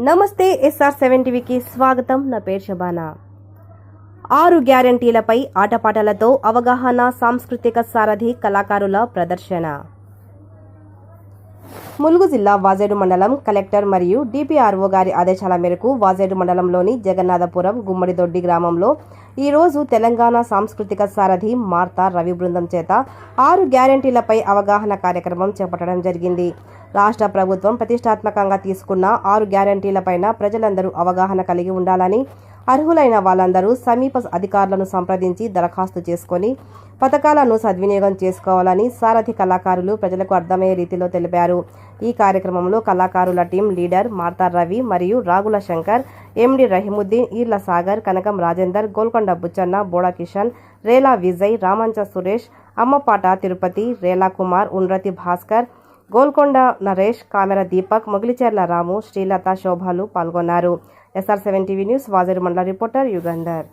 నమస్తే SR seven టీవీకి స్వాగతం. నా పేరు శబానా. ఆరు గ్యారంటీలపై ఆటపాటలతో అవగాహన సాంస్కృతిక సారథి కళాకారుల ప్రదర్శన. ములుగు జిల్లా వాజేడు మండలం కలెక్టర్ మరియు డిపిఆర్ఓ గారి ఆదేశాల మేరకు వాజేడు మండలంలోని జగన్నాథపురం గుమ్మడిదొడ్డి గ్రామంలో ఈరోజు తెలంగాణ సాంస్కృతిక సారథి మార్తా రవి బృందం చేత ఆరు గ్యారంటీలపై అవగాహన కార్యక్రమం చేపట్టడం జరిగింది. రాష్ట్ర ప్రభుత్వం ప్రతిష్టాత్మకంగా తీసుకున్న ఆరు గ్యారంటీలపైన ప్రజలందరూ అవగాహన కలిగి ఉండాలని అర్హులైన వాళ్ళందరూ సమీప అధికారులను సంప్రదించి దరఖాస్తు చేసుకొని పథకాలను సద్వినియోగం చేసుకోవాలని సారథి కళాకారులు ప్రజలకు అర్థమయ్యే రీతిలో తెలిపారు. ఈ కార్యక్రమంలో కళాకారుల టీం లీడర్ మార్తా రవి మరియు రాగుల శంకర్ ఎండి రహీముద్దీన్ ఈర్ల సాగర్ కనకం రాజేందర్ గోల్కొండ బుచ్చన్న బోడా కిషన్ రేలా విజయ్ రామంచ సురేష్ అమ్మపాట తిరుపతి రేలా కుమార్ ఉండ్రతి భాస్కర్ గోల్కొండ నరేష్ కామెర దీపక్ మొగిలిచెర్ల రాము శ్రీలత శోభాలు పాల్గొన్నారు. SR seven TV news Vajeru మండల రిపోర్టర్ యుగంధర్.